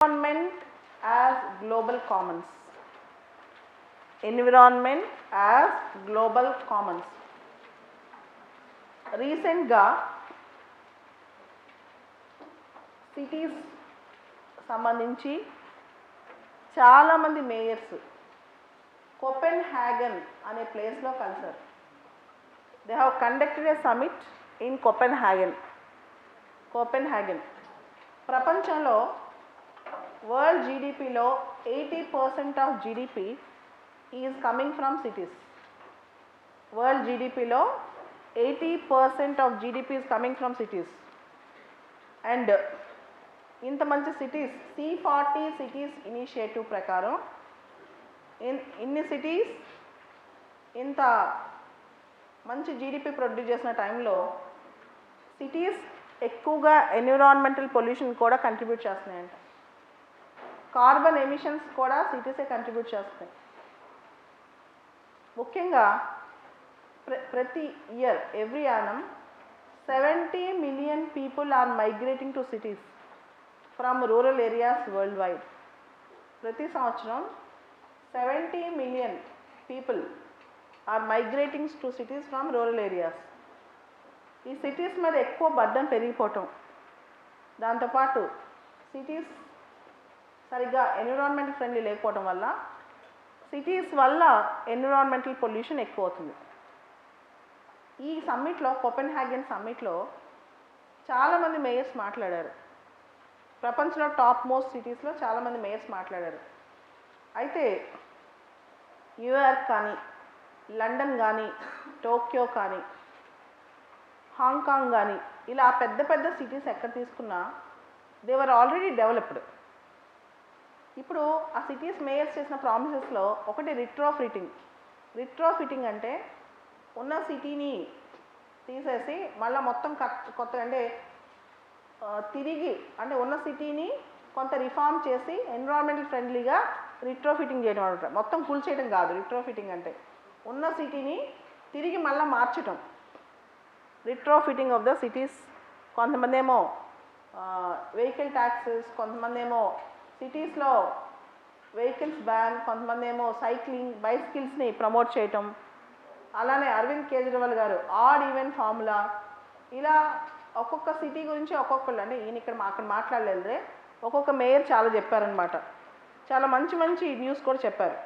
environment as global commons. Environment as global commons. రీసెంట్గా cities సంబంధించి చాలామంది మేయర్స్ కొపెన్ హ్యాగన్ అనే ప్లేస్లో కలిసారు. They have conducted a summit in Copenhagen Copenhagen ప్రపంచంలో వరల్డ్ జీడిపిలో eighty percent of GDP is coming from cities world జీడిపిలో eighty percent of GDP is coming from cities and ఇంత మంచి cities C forty cities initiative ప్రకారం in ఇన్ని cities ఇంత మంచి GDP produce చేసిన టైంలో సిటీస్ ఎక్కువగా ఎన్విరాన్మెంటల్ పొల్యూషన్ కూడా కంట్రిబ్యూట్ చేస్తున్నాయంట. కార్బన్ ఎమిషన్స్ కూడా సిటీసే కంట్రిబ్యూట్ చేస్తాయి. ముఖ్యంగా ప్ర ప్రతి year every Yanam seventy million people are migrating to cities from rural areas worldwide ప్రతి సంవత్సరం seventy million people are migratings to cities from rural areas ఈ సిటీస్ మీద ఎక్కువ బడ్డం పెరిగిపోవటం. దాంతోపాటు సిటీస్ సరిగ్గా ఎన్విరాన్మెంట్ ఫ్రెండ్లీ లేకపోవడం వల్ల సిటీస్ వల్ల ఎన్విరాన్మెంటల్ పొల్యూషన్ ఎక్కువ అవుతుంది ఈ సమ్మిట్లో కోపెన్ హ్యాగన్ సమ్మిట్లో చాలామంది మేయర్స్ మాట్లాడారు. ప్రపంచంలో టాప్ మోస్ట్ సిటీస్లో చాలామంది మేయర్స్ మాట్లాడారు. అయితే న్యూయార్క్ కానీ లండన్ కానీ టోక్యో కానీ హాంకాంగ్ కానీ ఇలా పెద్ద పెద్ద సిటీస్ ఎక్కడ తీసుకున్నా దేవర్ ఆల్రెడీ డెవలప్డ్ ఇప్పుడు ఆ సిటీస్ మేయర్స్ చేసిన ప్రామిసెస్లో ఒకటి రిట్రోఫిటింగ్ రిట్రోఫిటింగ్ అంటే ఉన్న సిటీని తీసేసి మళ్ళీ మొత్తం కొత్త అంటే తిరిగి అంటే ఉన్న సిటీని కొంత రిఫార్మ్ చేసి ఎన్విరాన్మెంటల్ ఫ్రెండ్లీగా రిట్రోఫిటింగ్ చేయడం అంటారు మొత్తం ఫుల్ చేయడం కాదు రిట్రోఫిటింగ్ అంటే. ఉన్న సిటీని తిరిగి మళ్ళీ మార్చటం. రిట్రోఫిటింగ్ ఆఫ్ ద సిటీస్ కొంతమంది ఏమో వెహికల్ ట్యాక్సెస్ కొంతమంది ఏమో సిటీస్లో వెహికల్స్ బ్యాన్ కొంతమంది ఏమో సైక్లింగ్ బైసికిల్స్ని ప్రమోట్ చేయటం. అలానే అరవింద్ కేజ్రీవాల్ గారు ఆడ్ ఈవెంట్ ఫార్ములా. ఇలా ఒక్కొక్క సిటీ గురించి ఒక్కొక్కళ్ళు అంటే ఈయన ఇక్కడ మా- అక్కడ మాట్లాడలేదురే ఒక్కొక్క మేయర్ చాలా చెప్పారనమాట చాలా మంచి మంచి న్యూస్ కూడా చెప్పారు.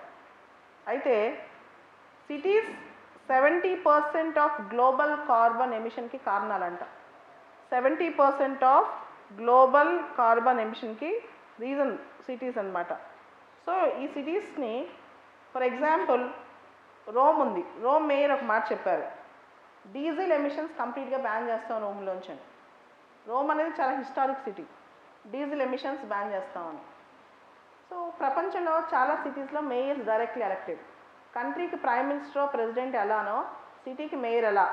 అయితే cities seventy percent of global carbon ఎమిషన్కి కారణాలంట. Seventy percent of global carbon ఎమిషన్కి reason cities అన్నమాట. సో ఈ సిటీస్ని ఫర్ ఎగ్జాంపుల్ రోమ్ ఉంది. రోమ్ మేయర్ ఒక మాట చెప్పారు. డీజిల్ ఎమిషన్స్ కంప్లీట్గా బ్యాన్ చేస్తాం రోమ్లోంచి అని రోమ్ అనేది చాలా historic city diesel emissions ban చేస్తామని. సో ప్రపంచంలో చాలా సిటీస్లో మేయర్స్ డైరెక్ట్లీ ఎలక్టెడ్ కంట్రీకి ప్రైమ్ మినిస్టర్ ప్రెసిడెంట్ ఎలానో సిటీకి మేయర్ ఎలా.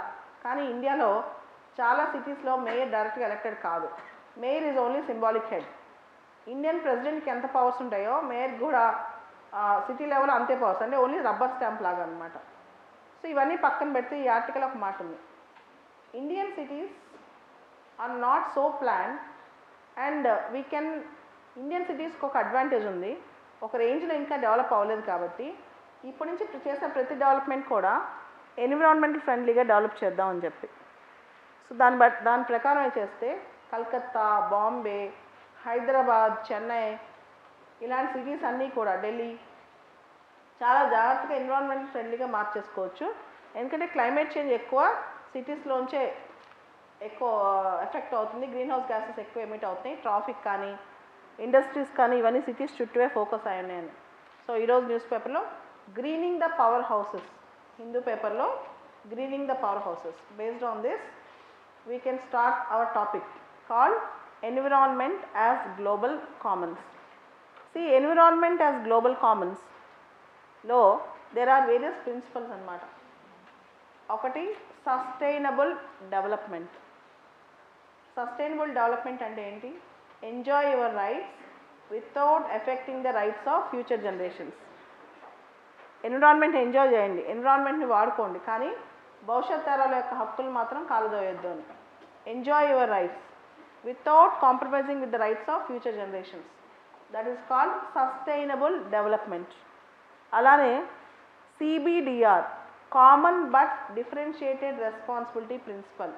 కానీ ఇండియాలో చాలా సిటీస్లో మేయర్ డైరెక్ట్గా ఎలక్టెడ్ కాదు. Mayor is only symbolic head Indian ప్రెసిడెంట్కి ఎంత పవర్స్ ఉంటాయో మేయర్ కూడా సిటీ లెవెల్ అంతే పవర్స్ అంటే ఓన్లీ రబ్బర్ స్టాంప్ లాగా అనమాట సో ఇవన్నీ పక్కన పెడితే ఈ ఆర్టికల్ ఒక మాట ఉంది. Indian cities are not so plan and we can Indian సిటీస్కి ఒక అడ్వాంటేజ్ ఉంది. ఒక రేంజ్లో ఇంకా డెవలప్ అవ్వలేదు కాబట్టి ఇప్పటి నుంచి చేసిన ప్రతి డెవలప్మెంట్ కూడా ఎన్విరాన్మెంటల్ ఫ్రెండ్లీగా డెవలప్ చేద్దామని చెప్పి. సో దాని బట్ దాని ప్రకారం చేస్తే కలకత్తా బాంబే హైదరాబాద్ చెన్నై ఇలాంటి సిటీస్ అన్నీ కూడా ఢిల్లీ చాలా జాగ్రత్తగా ఎన్విరాన్మెంట్ ఫ్రెండ్లీగా మార్చేసుకోవచ్చు. ఎందుకంటే క్లైమేట్ చేంజ్ ఎక్కువ సిటీస్లోంచే ఎక్కువ uh, ఎఫెక్ట్ అవుతుంది. గ్రీన్ హౌస్ గ్యాసెస్ ఎక్కువ ఎమిట్ అవుతున్నాయి. ట్రాఫిక్ కానీ ఇండస్ట్రీస్ కానీ ఇవన్నీ సిటీస్ చుట్టూవే ఫోకస్ అయి ఉన్నాయని సో ఈరోజు న్యూస్ పేపర్లో greening the power houses Hindu పేపర్లో greening the power houses based on this we can start our topic called environment as global commons. See, environment as global commons. లో there are various principles అన్నమాట. ఒకటి sustainable development sustainable development అంటే ఏంటి? Enjoy your rights without affecting the rights of future generations environment enjoy చేయండి. ఎన్విరాన్మెంట్ని వాడుకోండి. కానీ భవిష్యత్ తరాల యొక్క హక్కులు మాత్రం కాలుదోయొద్దు అని. Enjoy your rights without compromising with the rights of future generations that is called sustainable development అలానే CBDR common but differentiated responsibility principle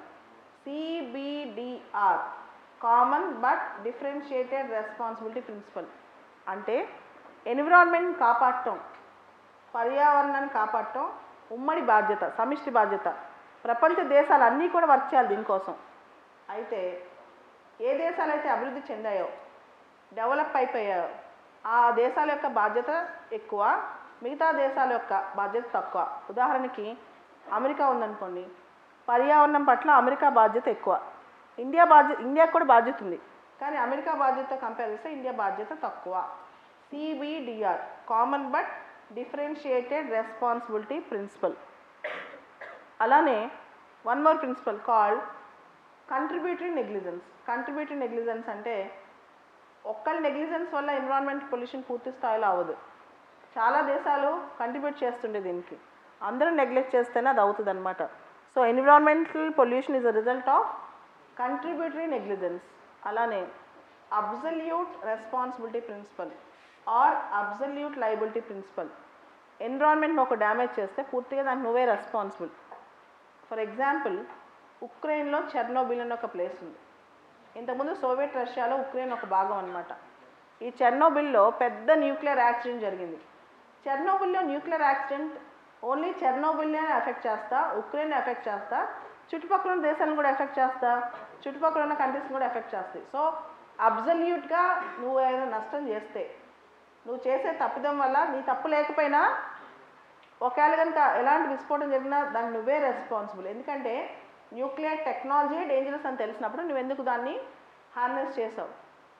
CBDR common but differentiated responsibility principle అంటే ఎన్విరాన్మెంట్ కాపాడటం పర్యావరణాన్ని కాపాడటం ఉమ్మడి బాధ్యత సమిష్టి బాధ్యత. ప్రపంచ దేశాలు అన్నీ కూడా వర్క్ చేయాలి దీనికోసం. అయితే ఏ దేశాలు అయితే అభివృద్ధి చెందాయో డెవలప్ అయిపోయాయో ఆ దేశాల యొక్క బాధ్యత ఎక్కువ మిగతా దేశాల యొక్క బాధ్యత తక్కువ. ఉదాహరణకి అమెరికా ఉందనుకోండి. పర్యావరణం పట్ల అమెరికా బాధ్యత ఎక్కువ. ఇండియా బాధ్యత ఇండియాకు కూడా బాధ్యత ఉంది. కానీ అమెరికా బాధ్యతతో కంపేర్ చేస్తే ఇండియా బాధ్యత తక్కువ. CBDR common but differentiated responsibility principle అలానే one more principle called contributory negligence contributory negligence అంటే ఒక్కరి నెగ్లిజెన్స్ వల్ల ఎన్విరాన్మెంట్ పొల్యూషన్ పూర్తి స్థాయిలో అవ్వదు. చాలా దేశాలు కంట్రిబ్యూట్ చేస్తుండే దీనికి. అందరూ నెగ్లెక్ట్ చేస్తేనే అది అవుతుంది అనమాట so environmental pollution is a result of contributory negligence అలానే absolute responsibility principle or absolute liability principle environment ఒక డ్యామేజ్ చేస్తే పూర్తిగా దానికి నువ్వే రెస్పాన్సిబుల్ ఫర్ ఎగ్జాంపుల్ ఉక్రెయిన్లో చెర్నోబిల్ అని ఒక ప్లేస్ ఉంది. ఇంతకుముందు సోవియట్ రష్యాలో ఉక్రెయిన్ ఒక భాగం అనమాట ఈ చెర్నోబిల్లో పెద్ద న్యూక్లియర్ యాక్సిడెంట్ జరిగింది. చెర్నోబిల్లో న్యూక్లియర్ యాక్సిడెంట్ ఓన్లీ చెర్నోబిల్నే ఎఫెక్ట్ చేస్తా ఉక్రెయిన్ ఎఫెక్ట్ చేస్తా చుట్టుపక్కల ఉన్న దేశాలను కూడా ఎఫెక్ట్ చేస్తా చుట్టుపక్కల ఉన్న కంట్రీస్ని కూడా ఎఫెక్ట్ చేస్తాయి. సో అబ్జల్యూట్గా నువ్వు ఏదైనా నష్టం చేస్తే నువ్వు చేసే తప్పిదం వల్ల నీ తప్పు లేకపోయినా ఒకవేళ కనుక ఎలాంటి విస్ఫోటం జరిగినా దానికి నువ్వే రెస్పాన్సిబుల్ ఎందుకంటే న్యూక్లియర్ టెక్నాలజీ డేంజరస్ అని తెలిసినప్పుడు నువ్వు ఎందుకు దాన్ని హార్నెస్ చేసావు?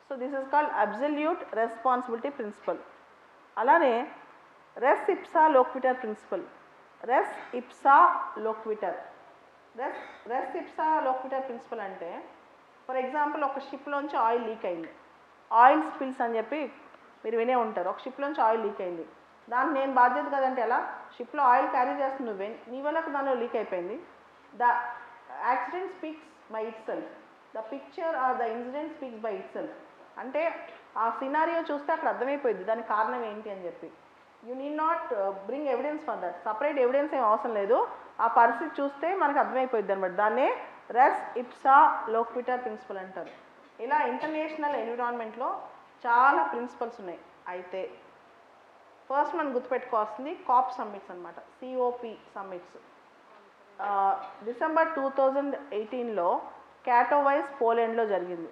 So this is called absolute responsibility principle అలానే res ipsa loquitur principle res ipsa loquitur res res ipsa loquitur principle అంటే ఫర్ ఎగ్జాంపుల్ ఒక షిప్లోంచి ఆయిల్ లీక్ అయింది. ఆయిల్ స్పిల్స్ అని చెప్పి మీరు వినే ఉంటారు. ఒక షిప్లోంచి ఆయిల్ లీక్ అయింది. దాన్ని నేను బాధ్యత కదంటే ఎలా? షిప్లో ఆయిల్ క్యారీ చేస్తుంది నువ్వే. నీ వల్ల దానిలో లీక్ అయిపోయింది. The accident speaks by itself the picture or the incident speaks by itself అంటే ఆ సినారియో చూస్తే అక్కడ అర్థమైపోయింది. దానికి కారణం ఏంటి అని చెప్పి. You need not bring evidence for that separate evidence ఏం అవసరం లేదు. ఆ పరిస్థితి చూస్తే మనకు అర్థమైపోయింది అనమాట దాన్నే రెస్ ఇప్సా లోక్విటర్ ప్రిన్సిపల్ అంటారు. ఇలా ఇంటర్నేషనల్ ఎన్విరాన్మెంట్లో చాలా ప్రిన్సిపల్స్ ఉన్నాయి. అయితే ఫస్ట్ మనం గుర్తుపెట్టుకోవాల్సింది కాప్ సమ్మిట్స్ అనమాట COP summits December two thousand ఎయిటీన్లో క్యాటోవైస్ పోలాండ్లో జరిగింది.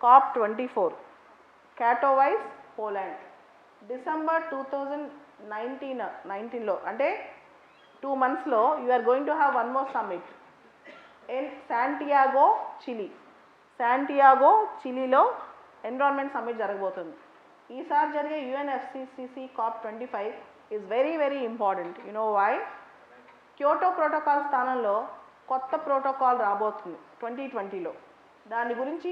COP twenty four. Katowice Poland. December two thousand nineteen నైన్టీన్లో అంటే టూ మంత్స్లో you are going to have one more summit in Santiago Chile. Santiago చిలీలో environment summit జరగబోతుంది. ఈసారి జరిగే UNFCCC COP twenty five is very very important you know why Kyoto protocol స్థానంలో కొత్త protocol రాబోతుంది twenty ట్వంటీలో. దాని గురించి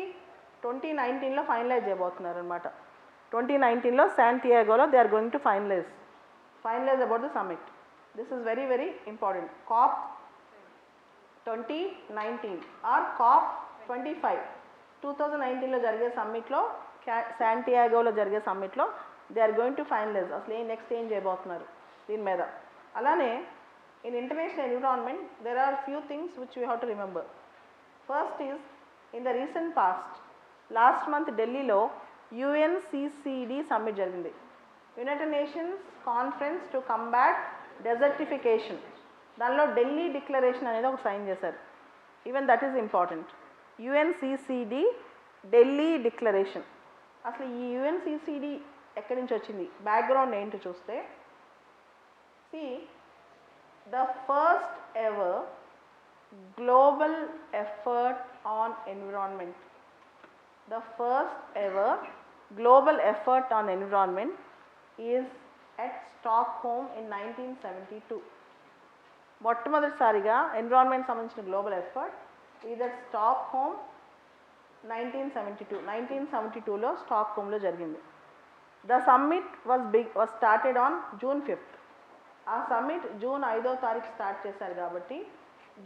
ట్వంటీ నైన్టీన్లో ఫైనలైజ్ చేయబోతున్నారు అనమాట ట్వంటీ నైన్టీన్లో శాంటియాగోలో they are going to finalize finalize about the summit. This is very very important. COP twenty nineteen or COP twenty five. Two thousand నైన్టీన్లో జరిగే సమ్మిట్లో క్యా శాంటియాగోలో జరిగే సమ్మిట్లో they are going to finalize. అసలు ఏం నెక్స్ట్ ఏం చేయబోతున్నారు దీని మీద. అలానే in international environment there are few things which we have to remember first is in the recent past last month ఢిల్లీలో యుఎన్సిసిడి సమ్మిట్ జరిగింది. United Nations conference to combat desertification దానిలో ఢిల్లీ డిక్లరేషన్ అనేది ఒక సైన్ చేశారు. Even that is important UNCCD Delhi declaration అసలు ఈ UNCCD ఎక్కడి నుంచి వచ్చింది? బ్యాక్గ్రౌండ్ ఏంటో చూస్తే see the first ever global effort on environment the first ever global effort on environment is at Stockholm in 1972. మొట్టమొదటిసారిగా ఎన్విరాన్మెంట్ సంబంధించిన గ్లోబల్ ఎఫర్ట్ ఇది at Stockholm nineteen seventy two nineteen seventy టూలో స్టాక్ హోమ్లో జరిగింది the summit was big was started on June fifth ఆ summit June ఐదో తారీఖు స్టార్ట్ చేశారు కాబట్టి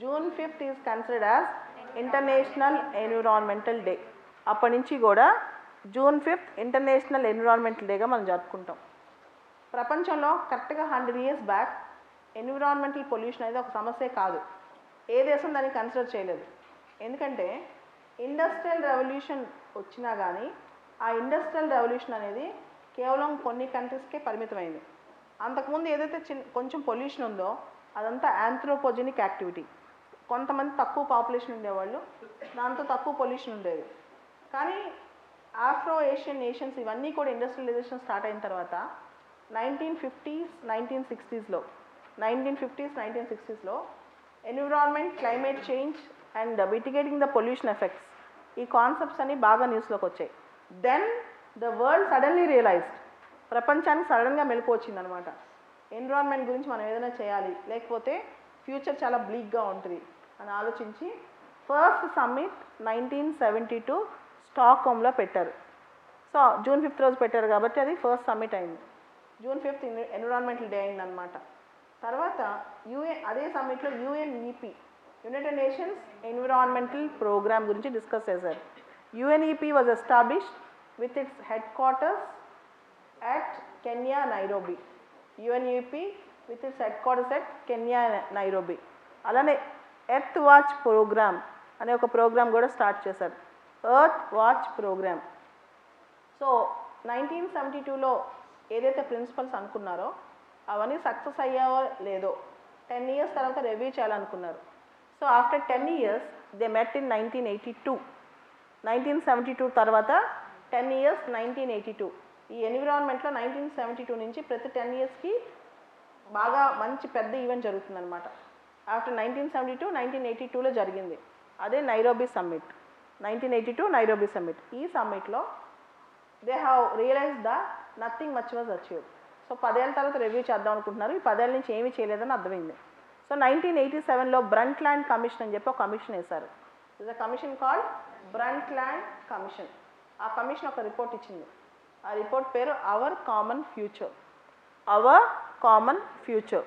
June fifth is considered as international environmental day. అప్పటి నుంచి కూడా జూన్ ఫిఫ్త్ ఇంటర్నేషనల్ ఎన్విరాన్మెంటల్ డేగా మనం జరుపుకుంటాం. ప్రపంచంలో కరెక్ట్గా hundred years back environmental pollution అనేది ఒక సమస్యే కాదు. ఏ దేశం దాన్ని కన్సిడర్ చేయలేదు. ఎందుకంటే ఇండస్ట్రియల్ రెవల్యూషన్ వచ్చినా కానీ ఆ ఇండస్ట్రియల్ రెవల్యూషన్ అనేది కేవలం కొన్ని కంట్రీస్కే పరిమితమైంది. అంతకుముందు ఏదైతే చిన్న కొంచెం పొల్యూషన్ ఉందో అదంతా యాంథ్రోపోజెనిక్ యాక్టివిటీ కొంతమంది తక్కువ పాపులేషన్ ఉండేవాళ్ళు దాంతో తక్కువ పొల్యూషన్ ఉండేది. కానీ ఆఫ్రో ఏషియన్ నేషన్స్ ఇవన్నీ కూడా ఇండస్ట్రియలైజేషన్ స్టార్ట్ అయిన తర్వాత నైన్టీన్ ఫిఫ్టీస్ నైన్టీన్ సిక్స్టీస్లో nineteen fifties nineteen సిక్స్టీస్లో environment climate change and mitigating the pollution effects ఈ కాన్సెప్ట్స్ అన్ని బాగా న్యూస్లోకి వచ్చాయి. Then the world suddenly realized ప్రపంచానికి సడన్గా మెలకు వచ్చిందనమాట ఎన్విరాన్మెంట్ గురించి మనం ఏదైనా చేయాలి. లేకపోతే ఫ్యూచర్ చాలా బ్లీక్గా ఉంటుంది అని ఆలోచించి first summit nineteen seventy two స్టాక్హోమ్లో పెట్టారు. సో జూన్ ఫిఫ్త్ రోజు పెట్టారు కాబట్టి అది ఫస్ట్ సమ్మిట్ అయింది. జూన్ ఫిఫ్త్ ఎన్విరాన్మెంటల్ డే అయిందనమాట. తర్వాత యూఎన్ అదే సమ్మిట్లో UNEP united nations environmental programme గురించి డిస్కస్ చేశారు. UNEP was established with its headquarters at Kenya Nairobi UNEP with its headquarter at Kenya Nairobi అలానే ఎర్త్ వాచ్ ప్రోగ్రామ్ అనే ఒక programme కూడా start చేశారు. Earth watch programme so nineteen seventy టూలో ఏదైతే principles అనుకున్నారో అవన్నీ సక్సెస్ అయ్యావో లేదో టెన్ ఇయర్స్ తర్వాత రివ్యూ చేయాలనుకున్నారు. So after ten years they met in nineteen eighty two nineteen seventy two తర్వాత ten years nineteen eighty two ఈ ఎన్విరాన్మెంట్లో నైన్టీన్ సెవెంటీ టూ నుంచి ప్రతి టెన్ ఇయర్స్కి బాగా మంచి పెద్ద ఈవెంట్ జరుగుతుందన్నమాట. After nineteen seventy two nineteen eighty టూలో జరిగింది. అదే Nairobi summit. Nineteen eighty two Nairobi summit. ఈ సమ్మిట్లో they have realize the nothing much was achieve so పదేళ్ళ తర్వాత రివ్యూ చేద్దాం అనుకుంటున్నారు. ఈ పదేళ్ళ నుంచి ఏమీ చేయలేదని అర్థమైంది. సో నైన్టీన్ ఎయిటీ సెవెన్లో బ్రంట్ ల్యాండ్ కమిషన్ అని చెప్పి ఒక కమిషన్ వేశారు. Is a commission called Brundtland commission ఆ కమిషన్ ఒక రిపోర్ట్ ఇచ్చింది. ఆ రిపోర్ట్ పేరు our common future our common future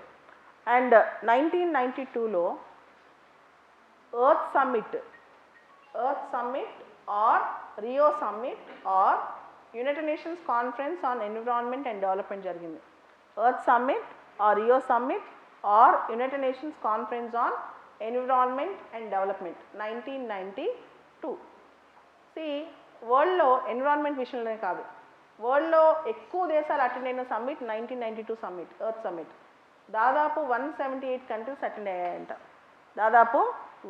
and nineteen ninety టూలో earth summit earth summit or Rio summit or United Nations conference on environment and development జరిగింది. Earth summit or Rio summit or United Nations conference on environment and development nineteen ninety two C వరల్డ్లో environment విషయంలోనే కాదు. వరల్డ్లో ఎక్కువ దేశాలు attend అయిన summit nineteen ninety two summit earth summit దాదాపు one seventy eight countries attend అయ్యాయంట. దాదాపు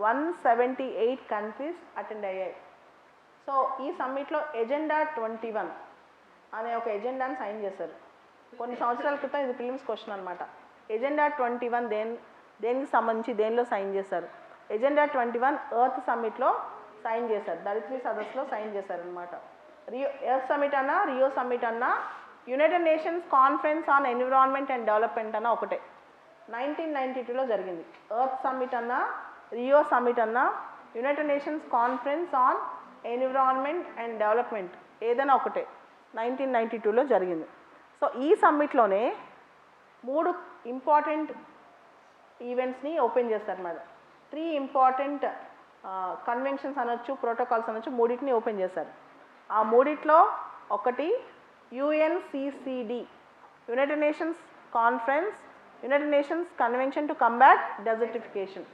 one seventy eight countries attend అయ్యాయి. సో ఈ సమ్మిట్లో ఎజెండా ట్వంటీ వన్ అనే ఒక ఎజెండాని సైన్ చేశారు. కొన్ని సంవత్సరాల క్రితం ఇది ఫిలిమ్స్ క్వశ్చన్ అనమాట ఎజెండా ట్వంటీ వన్ దేని దేనికి సంబంధించి దేనిలో సైన్ చేశారు? ఎజెండా ట్వంటీ వన్ ఎర్త్ సమ్మిట్లో సైన్ చేశారు. దరిత్రి సదస్సులో సైన్ చేశారనమాట రియో ఎర్త్ సమ్మిట్ అన్నా రియో సమ్మిట్ అన్నా United Nations conference on environment and development అన్న ఒకటే. నైన్టీన్ నైంటీ టూలో జరిగింది. ఎర్త్ సమ్మిట్ అన్నా రియో సమ్మిట్ అన్నా United Nations conference on environment and development ఏదైనా ఒకటే నైన్టీన్ నైంటీ టూలో జరిగింది. సో ఈ సమ్మిట్లోనే మూడు ఇంపార్టెంట్ ఈవెంట్స్ని ఓపెన్ చేస్తారు మేడం. త్రీ ఇంపార్టెంట్ కన్వెన్షన్స్ అనొచ్చు ప్రోటోకాల్స్ అనొచ్చు మూడింటిని ఓపెన్ చేశారు ఆ మూడిట్లో ఒకటి UNCCD United Nations conference United Nations convention to combat desertification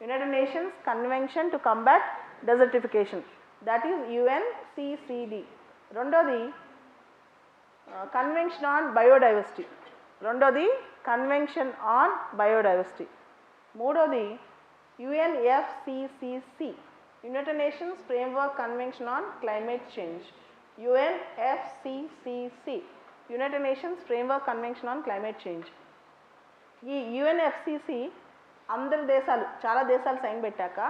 United Nations convention to combat desertification that is UNCCD రెండోది కన్వెన్షన్ ఆన్ బయోడైవర్సిటీ రెండోది కన్వెన్షన్ ఆన్ బయోడైవర్సిటీ మూడోది UNFCCC United Nations framework convention on climate change UNFCCC United Nations framework convention on climate change ఈ UNFCC అందరి దేశాలు చాలా దేశాలు sign పెట్టాక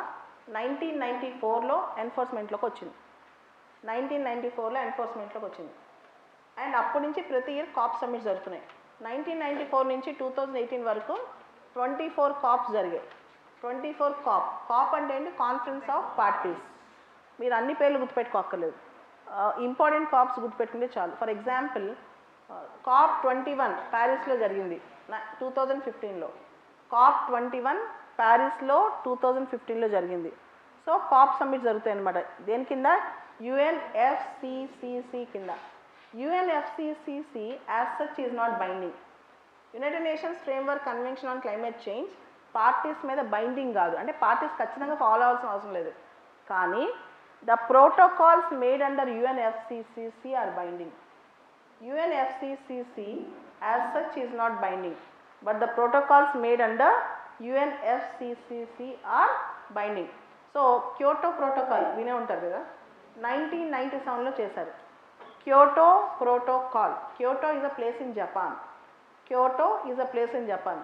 nineteen ninety ఫోర్లో ఎన్ఫోర్స్మెంట్లోకి వచ్చింది. నైన్టీన్ నైంటీ ఫోర్లో ఎన్ఫోర్స్మెంట్లోకి వచ్చింది. అండ్ అప్పటి నుంచి ప్రతి ఇయర్ కాప్ సమ్మిట్స్ జరుగుతున్నాయి నైన్టీన్ నైంటీ ఫోర్ నుంచి టూ థౌజండ్ ఎయిటీన్ వరకు ట్వంటీ ఫోర్ కాప్స్ జరిగాయి. Twenty four COP. కాప్ అంటే ఏంటి? కాన్ఫరెన్స్ ఆఫ్ పార్టీస్ మీరు అన్ని పేర్లు గుర్తుపెట్టుకోక్కర్లేదు ఇంపార్టెంట్ కాప్స్ గుర్తుపెట్టుకుంటే చాలు. For example COP twenty one ప్యారిస్లో జరిగింది. టూ థౌజండ్ ఫిఫ్టీన్లో కాప్ ట్వంటీ వన్ ప్యారిస్లో టూ థౌజండ్ ఫిఫ్టీన్లో జరిగింది. సో కాప్ సమ్మిట్ జరుగుతాయి అనమాట దేని కింద? యుఎన్ఎఫ్సిసిసి కింద. UNFCCC as such is not binding United Nations framework convention on climate change parties మీద బైండింగ్ కాదు. అంటే పార్టీస్ ఖచ్చితంగా ఫాలో అవ్వాల్సిన అవసరం లేదు. కానీ the protocols made under UNFCCC are binding UNFCCC as such is not binding but the protocols made under UNFCCC are binding so Kyoto protocol వినే ఉంటారు కదా? నైన్టీన్ నైంటీ సెవెన్లో చేశారు. Kyoto protocol Kyoto is a place in Japan Kyoto is a place in Japan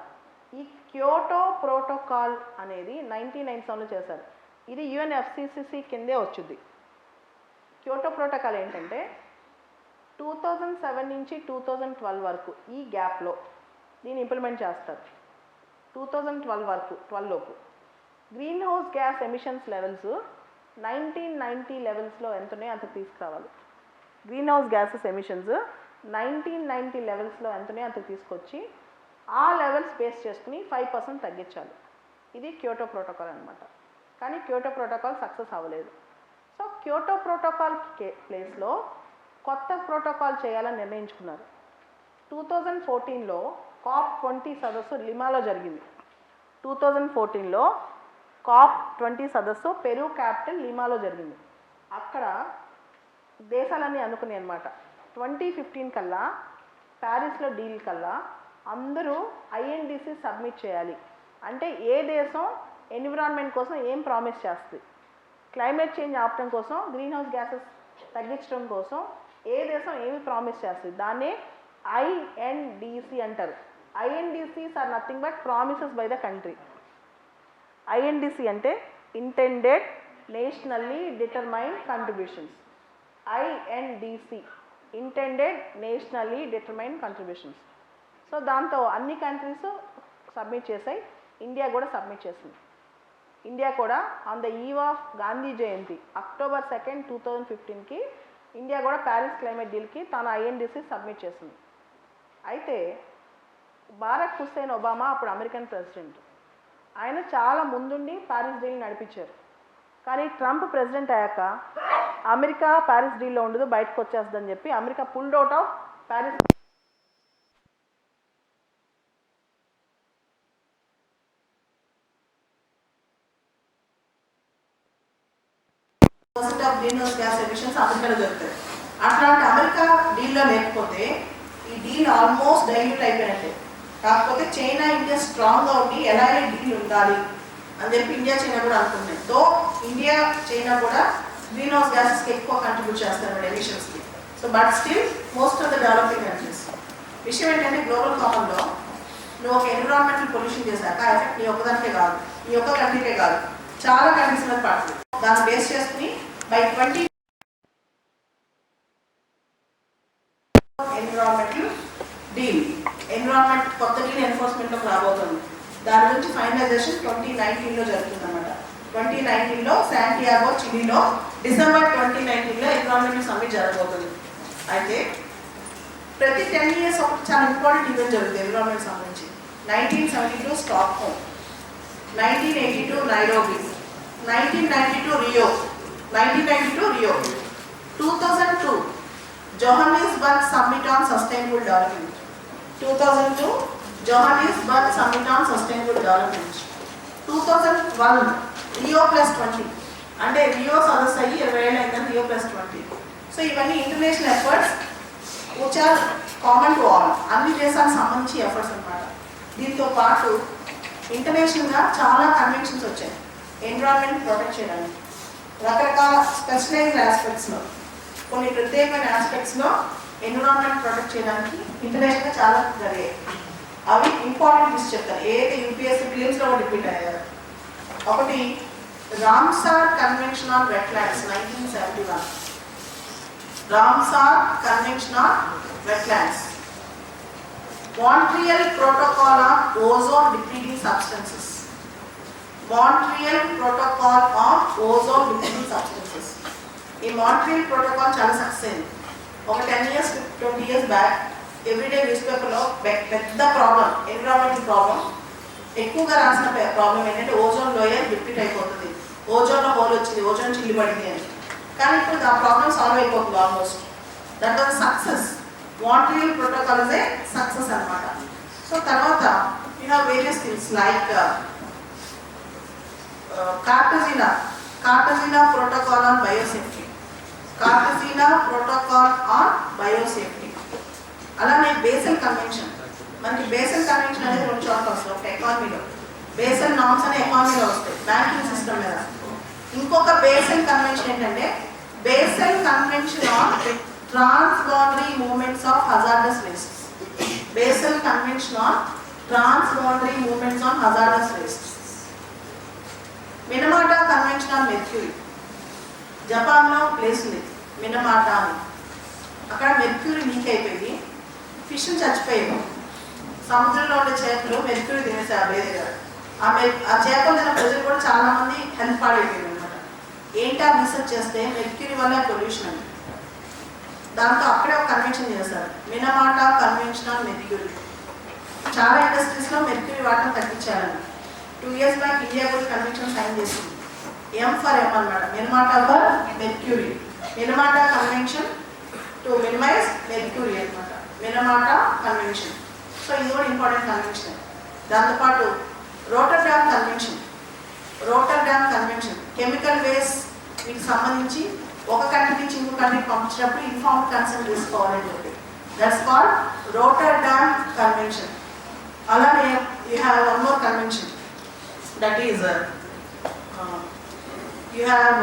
ఈ Kyoto protocol అనేది ninety nine సెవెన్లో చేశారు. ఇది యుఎన్ఎఫ్సిసిసి కిందే వచ్చుద్ది క్యోటో ప్రోటోకాల్ ఏంటంటే టూ థౌజండ్ సెవెన్ నుంచి టూ థౌజండ్ ట్వెల్వ్ వరకు ఈ గ్యాప్లో దీన్ని ఇంప్లిమెంట్ చేస్తారు. టూ థౌజండ్ ట్వెల్వ్ వరకు ట్వెల్వ్ లోపు. Greenhouse gas emissions levels nineteen ninety లెవెల్స్లో ఎంత ఉన్నాయో అంత తీసుకురావాలి. Greenhouse gases emissions nineteen ninety లెవెల్స్లో ఎంత ఉన్నాయో అంత తీసుకొచ్చి ఆ లెవెల్స్ బేస్ చేసుకుని ఫైవ్ పర్సెంట్ తగ్గించాలి. ఇది క్యోటో ప్రోటోకాల్ అనమాట కానీ క్యోటో ప్రోటోకాల్ సక్సెస్ అవ్వలేదు. సో క్యోటో ప్రోటోకాల్ ప్లేస్లో కొత్త ప్రోటోకాల్ చేయాలని నిర్ణయించుకున్నారు. టూ థౌజండ్ ఫోర్టీన్లో కాప్ ట్వంటీ సదస్సు లిమాలో జరిగింది. టూ థౌజండ్ ఫోర్టీన్లో కాప్ ట్వంటీ సదస్సు పెరు క్యాపిటల్ లిమాలో జరిగింది. అక్కడ దేశాలన్నీ అనుకున్నాయి అనమాట ట్వంటీ ఫిఫ్టీన్ కల్లా ప్యారిస్లో డీల్ కల్లా అందరూ ఐఎన్డిసి సబ్మిట్ చేయాలి. అంటే ఏ దేశం ఎన్విరాన్మెంట్ కోసం ఏం ప్రామిస్ చేస్తుంది? క్లైమేట్ చేంజ్ ఆపడం కోసం గ్రీన్ హౌస్ గ్యాసెస్ తగ్గించడం కోసం ఏ దేశం ఏమి ప్రామిస్ చేస్తుంది? దాన్నే ఐఎన్డిసి అంటారు. INDCs are nothing but promises by the country INDC అంటే intended nationally determine contributions INDC intended nationally determine contributions so దాంతో అన్ని కంట్రీస్ సబ్మిట్ చేసాయి ఇండియా కూడా సబ్మిట్ చేసింది. ఇండియా కూడా on the eve of Gandhi Jayanti October second two thousand ఫిఫ్టీన్కి India కూడా Paris climate డీల్కి తన ఐఎన్డిసి సబ్మిట్ చేసింది. అయితే బారక్ హుస్సేన్ ఒబామా అప్పుడు అమెరికన్ ప్రెసిడెంట్. ఆయన చాలా ముందుండి ప్యారిస్ డీల్ నడిపించారు. కానీ ట్రంప్ ప్రెసిడెంట్ అయ్యాక అమెరికా ప్యారిస్ డీల్లో ఉండదు బయటకు వచ్చేస్తుందని చెప్పి America pulled out of Paris percent of greenhouse gas emissions అమెరికాలో జరుగుతాయి అట్లాంటి అమెరికా డీల్లో లేకపోతే ఈ డీల్ ఆల్మోస్ట్ డైల్యూట్ అయిపోయినట్టే. కాకపోతే చైనా ఇండియా స్ట్రాంగ్గా ఉండి ఎలా డీల్ ఉండాలి అని చెప్పి ఇండియా చైనా కూడా అనుకుంటున్నాయి. తో ఇండియా చైనా కూడా గ్రీన్ హౌస్ గ్యాసెస్కి ఎక్కువ కంట్రిబ్యూట్ చేస్తారు ఎమిషన్స్కి so but still most of the developing countries విషయం ఏంటంటే గ్లోబల్ కామన్లో నువ్వు ఒక ఎన్విరాన్మెంటల్ పొల్యూషన్ చేశాక ఎఫెక్ట్ నీ ఒక్కదానికే కాదు నీ ఒక్క కంట్రీకే కాదు. చాలా కంట్రీస్ పార్ట్స్ దాన్ని బేస్ చేసుకుని by twenty environment deal environment కొత్త డీల్ ఎన్ఫోర్స్మెంట్లోకి రాబోతుంది. దాని గురించి ఫైనలైజేషన్ ట్వంటీ నైన్టీన్లో జరుగుతుంది అనమాట ట్వంటీ నైన్టీన్లో శాంటియాగో చిలీలో డిసెంబర్ ట్వంటీ నైన్టీన్లో ఎన్విరాన్మెంట్ సమ్మిట్ జరగబోతుంది. అయితే ప్రతి టెన్ ఇయర్స్ ఒకటి చాలా ఇంపార్టెంట్ ఈవెంట్ జరుగుతుంది ఎన్విరాన్మెంట్ సంబంధించి. Nineteen seventy two Stockholm nineteen eighty two Nairobi nineteen ninety two Rio nineteen ninety two Rio two thousand two Johannesburg Summit on Sustainable Development, two thousand two Johannesburg summit on two thousand one Rio plus twenty అంటే Rio సదస్సు అయ్యి ఇరవై ఏళ్ళు అయిందని Rio plus twenty so ఇవన్నీ international efforts which are common to all అన్ని దేశాలకు సంబంధించి ఎఫర్ట్స్ అన్నమాట. దీంతో పాటు ఇంటర్నేషనల్గా చాలా కన్వెన్షన్స్ వచ్చాయి. ఎన్విరాన్మెంట్ ప్రొటెక్ట్ చేయడానికి రకరకాల స్పెషలైజ్డ్ ఆస్పెక్ట్స్లో కొన్ని ప్రత్యేకమైన ఆస్పెక్ట్స్లో ఎన్విరాన్మెంట్ ప్రొటెక్ట్ చేయడానికి ఇంటర్నేషనల్గా చాలా జరిగాయి. అవి ఇంపార్టెంట్ లిస్ట్ చెప్తాను ఏదైతే యూపీఎస్సీ ఫిలిమ్స్లో కూడా రిపీట్ అయ్యారు ఒకటి Ramsar convention on wetlands nineteen seventy one Ramsar convention on wetlands Montreal protocol on ozone depleting substances Montreal protocol of ozone depleting substances ఈ మాంట్రియల్ ప్రోటోకాల్ చాలా సక్సెస్ అయింది ఒక ten years twenty years back everyday news పేపర్లో పెద్ద problem environmental problem ఎక్కువగా రాసిన problem ఏంటంటే ozone lower deplete అయిపోతుంది. ఓజోన్లో హోల్ వచ్చింది ఓజోన్ చిల్లి పడింది అని. కానీ ఇప్పుడు ఆ ప్రాబ్లం సాల్వ్ అయిపోతుంది almost that was success Montreal protocol is a success అనమాట సో తర్వాత you have various things like Cartagena Cartagena protocol on biosafety. Cartagena protocol on biosafety. అలానే బేసల్ కన్వెన్షన్. మనకి బేసల్ కన్వెన్షన్ అనేది రెండు చోట్ల వస్తుంది ఒక ఎకానమీలో బేసల్ నామ్స్ అనే ఎకానమీలో వస్తాయి. బ్యాంకింగ్ సిస్టమ్ మీద. ఇంకొక బేసల్ కన్వెన్షన్ ఏంటంటే Basel convention on transboundary movements of hazardous waste Basel convention on transboundary movements on hazardous waste Minamata convention on mercury జపాన్లో ప్లేస్ ఉంది. మినమాట అని. అక్కడ మెర్క్యూరీ లీక్ అయిపోయింది. ఫిష్ చచ్చిపోయాయి సముద్రంలో ఉండే చేపలు మెర్క్యూరీ తినేసారు వేరే గారు. ఆ మెర్ ఆ చేపలు తిన ప్రజలు కూడా చాలామంది హెల్త్ పాడైపోయింది అనమాట ఏంటి ఆ రీసెర్చ్ చేస్తే మెర్క్యూరీ వల్ల పొల్యూషన్ అని. దాంతో అక్కడే ఒక కన్వెన్షన్ చేశారు. Minamata convention on mercury. చాలా ఇండస్ట్రీస్లో మెర్క్యూరీ వాటర్ తగ్గించారండి టూ ఇయర్స్ బ్యాక్ ఇండియా కూడా కన్వెన్షన్ సైన్ చేసింది. ఎం ఫర్ ఎం అనమాట Minamata for mercury Minamata convention to minimize mercury అన్నమాట. మినమాటా కన్వెన్షన్ సో ఇది కూడా ఇంపార్టెంట్ కన్వెన్షన్ దాంతోపాటు Rotterdam convention Rotterdam convention chemical waste వీటికి సంబంధించి ఒక కంట్రీ నుంచి ఇంకో కంట్రీకి పంపించినప్పుడు ఇన్ఫార్మ్ కన్సెంట్ తీసుకోవాలని చెప్పి. That's called rotor dam convention అలానే you have one more convention that is you have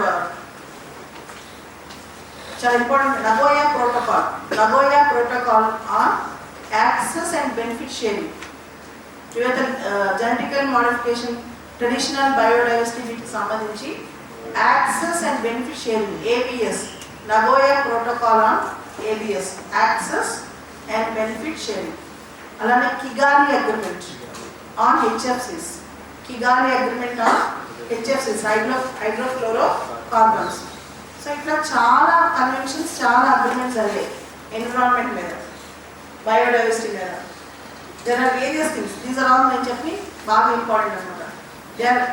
చాలా important Nagoya protocol Nagoya protocol on access and benefit sharing వివిధ జెనటికల్ మోడిఫికేషన్ ట్రెడిషనల్ బయోడైవర్సిటీ వీటికి సంబంధించి access and benefit sharing ABS Nagoya protocol on ABS access and benefit sharing అలానే కిగాలి agreement on హెచ్ఎఫ్సిస్ కిగాలి agreement on హెచ్ఎఫ్సిస్ hydro hydrofluoro carbons so ఇట్లా చాలా conventions చాలా agreements అయ్యాయి environment మీద biodiversity మీద. There are various things these are all నేను చెప్పి బాగా ఇంపార్టెంట్ అనమాట దే ఆర్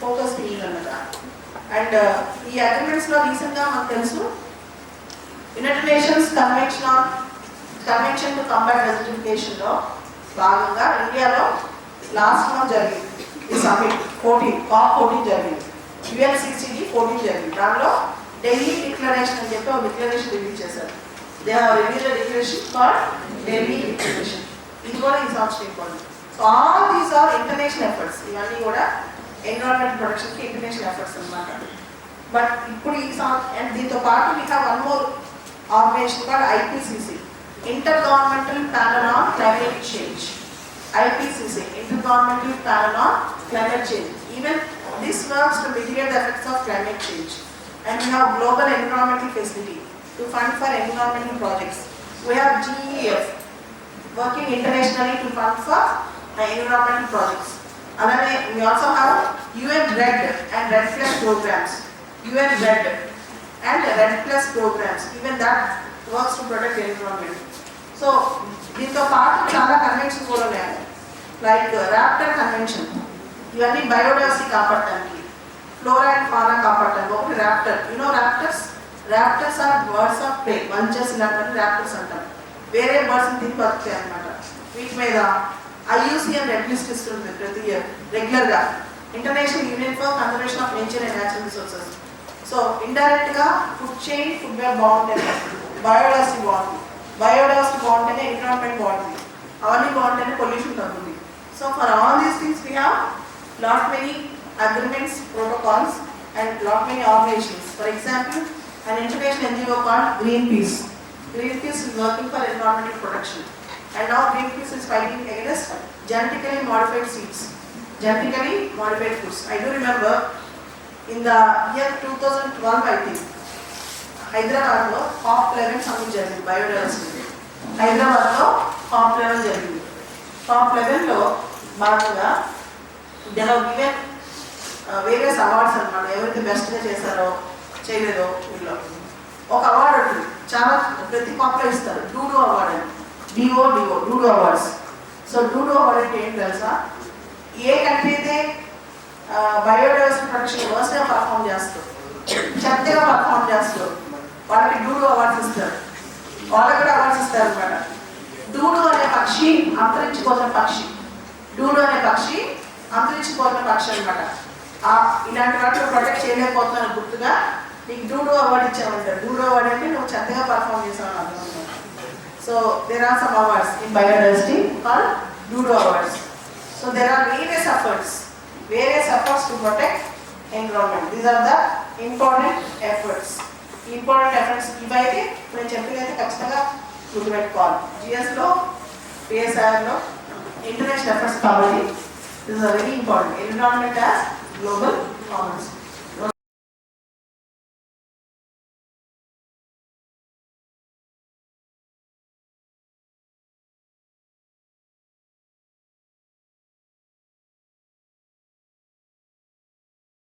ఫోకస్ థింగ్ అనమాట అండ్ ఈ అగ్రిమెంట్స్లో రీసెంట్గా మనకు తెలుసు United Nations Convention on Convention to combat డెసిఫికేషన్లో భాగంగా ఇండియాలో లాస్ట్ మంత్ జరిగింది. ఈ సమ్మిట్ ఫోర్టీన్ కాప్ ఫోర్టీన్ జరిగింది యుఎన్సిసిడి ఫోర్టీన్ జరిగింది దానిలో ఢిల్లీ డిక్లరేషన్ అని చెప్పి ఒక డిక్లరేషన్ రిలీజ్ చేశారు. They have release declaration for Delhi declaration ఇది కూడా ఈ సంవత్సరం important so all these are international efforts ఇవన్నీ కూడా ఎన్విరాన్మెంట్ ప్రొటెక్షన్కి ఇంటర్నేషనల్ ఎఫర్ట్స్ అన్నమాట. బట్ ఇప్పుడు ఈ అండ్ దీంతో పాటు we have one more organization called IPCC intergovernmental panel on climate change IPCC, Intergovernmental Panel on Climate Change. Even this works to mitigate the effects of climate change. And we have Global Environmental Facility to fund for environmental projects. We have GEF working internationally to fund for environmental projects. And we also have UN Red and Red Plus programs. UN Red and Red Plus programs. Even that works to protect the environment. So దీంతో పాటు చాలా convention కూడా ఉన్నాయి. Like raptor convention ఇవన్నీ biodiversity కాపాడటానికి flora and fauna కాపాడటానికి ఒకటి raptor you know raptors raptors are birds of prey munches ఇలాంటివన్నీ ర్యాప్టర్స్ అంటాం వేరే బర్డ్స్ని తిని బతుకుతాయి అనమాట వీటి మీద ఐయూసీఎన్ రెడ్ లిస్ట్ ఇస్తుంది ప్రతి ఇయర్ రెగ్యులర్గా international union for conservation of nature and natural resources so ఇండైరెక్ట్గా ఫుడ్ చైన్ ఫుడ్ వేర్ బాగుంటుంది బయోడైవర్సిటీ బాగుంటుంది బయోడైవర్సిటీ బాగుంటేనే ఎన్విరాన్మెంట్ బాగుంటుంది అవన్నీ బాగుంటేనే పొల్యూషన్ తగ్గుతుంది so for all these things we have lot many agreements protocols and lot many organisations for example an international NGO called Greenpeace. Greenpeace is working for environmental protection. And now Greenpeace is fighting against genetically modified seeds, genetically modified foods. I do remember in the year 2012, I think, హైదరాబాద్లో COP eleven summit జరిగింది biodiversity హైదరాబాద్లో COP eleven జరిగింది. COP లెవెన్లో భాగంగా they have given various awards అనమాట ఎవరైతే బెస్ట్గా చేశారో చేయలేదో వీళ్ళు ఒక అవార్డు ఉంటుంది. చాలా ప్రతి కాప్లో ఇస్తారు. డూడో అవార్డ్ అని. D O dodo awards. So dodo award అంటే ఏం తెలుసా? ఏ కంట్రీ అయితే బయోడైవర్సిటీ ప్రొటెక్షన్ వర్స్గా పర్ఫామ్ చేస్తారు చెత్తగా పర్ఫామ్ చేస్తారు వాళ్ళకి డూడు అవార్డ్స్ ఇస్తారు. వాళ్ళకి కూడా అవార్డ్స్ ఇస్తారు అనమాట డూడు అనే పక్షి అంతరించిపోతున్న పక్షి. డూడు అనే పక్షి అంతరించిపోతున్న పక్షి అనమాట ఇలాంటి వాటిలో ప్రొటెక్ట్ చేయలేకపోతున్నాను గుర్తుగా. నీకు డూడో అవార్డు ఇచ్చామంటారు డూడో అవార్డు అంటే నువ్వు చక్కగా పర్ఫామ్ చేసావు అర్థం so there are some awards in biodiversity are dodo awards so there are various efforts various efforts to protect environment these are the important efforts important efforts ఇవైతే నేను చెప్పినైతే ఖచ్చితంగా గుర్తుపెట్టుకోవాలి. జిఎస్లో పిఎస్ఆర్లో ఇంటర్నేషనల్ రెఫరెన్స్ కాబట్టి this are very important environment as global commons